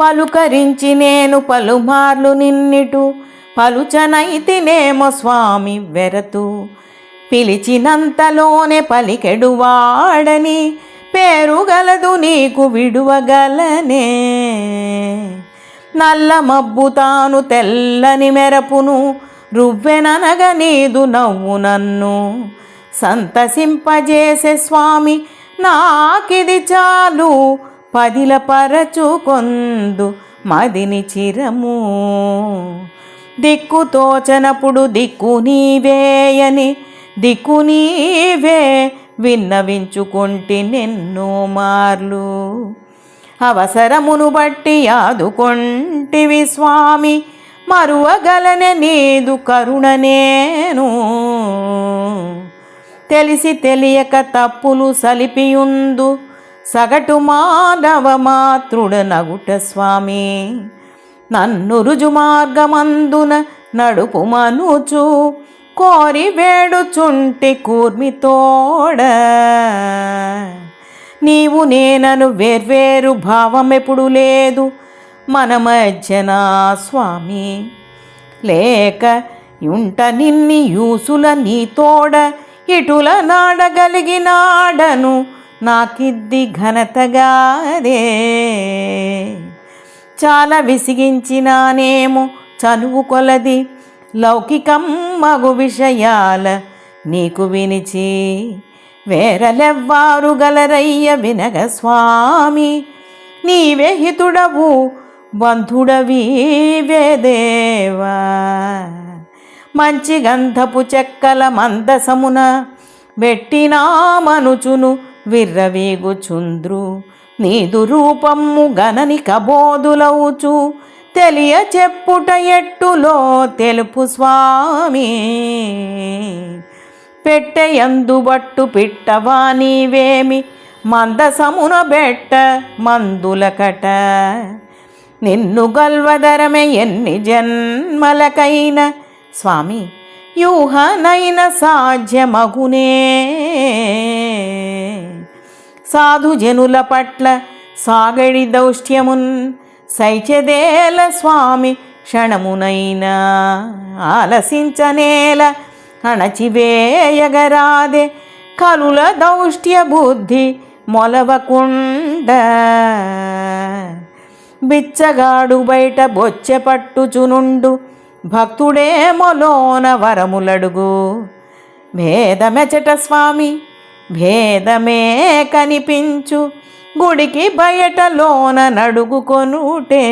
పలుకరించి నేను పలుమార్లు నిన్నిటు పలుచనైతినేమో స్వామి వెరతు. పిలిచినంతలోనే పలికెడు వాడని పేరు గలదు నీకు విడువగలనే. నల్ల మబ్బు తాను తెల్లని మెరపును రువ్వెననగ నీదు నవ్వు నన్ను. సంతసింపజేసే స్వామి నాకిది చాలు పదిల పరచుకొందు మదిని చిరము. దిక్కు తోచనప్పుడు దిక్కు నీవేయని దిక్కు నీవే విన్నవించుకుంటి నిన్ను మార్లు. అవసరమును బట్టి ఆదుకొంటివి స్వామి మరువగలనే నీదు కరుణ నేను. తెలిసి తెలియక తప్పులు సలిపియుందు సగటు మానవ మాతృడ నగుట స్వామి. నన్ను రుజు మార్గమందున నడుపుమనుచు కోరి వేడుచుంటి కూర్మితోడ నీవు నేనను వేర్వేరు భావమెప్పుడు లేదు మన మధ్యన స్వామి. లేక యుంట నిన్ని యూసుల నీతోడ ఇటుల నాడగలిగినాడను నాకిద్ది ఘనతగాదే. చాలా విసిగించినానేమో చనువు కొలది. లౌకికం మగు విషయాల నీకు వినిచి వేరలెవ్వారు గలరయ్య వినగ స్వామి. నీవే హితుడవు బంధుడవి వేదేవా మంచి గంధపు చెక్కల మందసమున పెట్టినామనుచును విర్రవేగుచుంద్రు. నీదు రూపము గనని కబోధులవుచు తెలియ చెప్పుట ఎట్టులో తెలుపు స్వామి. పెట్టయందుబట్టు పిట్టవా నీవేమి? మందసమున బెట్ట మందులకట నిన్ను గల్వదరమే ఎన్ని జన్మలకైన? స్వామి యూహనైన సాధ్యమగునే. సాధుజనుల పట్ల సాగడి దౌష్ట్యమున్ సైచదేల స్వామి క్షణమునైనా ఆలసించనేల అణచివేయగరాదే కలుల దౌష్ట్య బుద్ధి మొలవకుండ. బిచ్చగాడు బయట బొచ్చె పట్టుచునుండు భక్తుడే మొలోన వరములడుగు. భేదమెచట స్వామి భేదమే కనిపించు. గుడికి బయటలోన నడుగుకొనుటే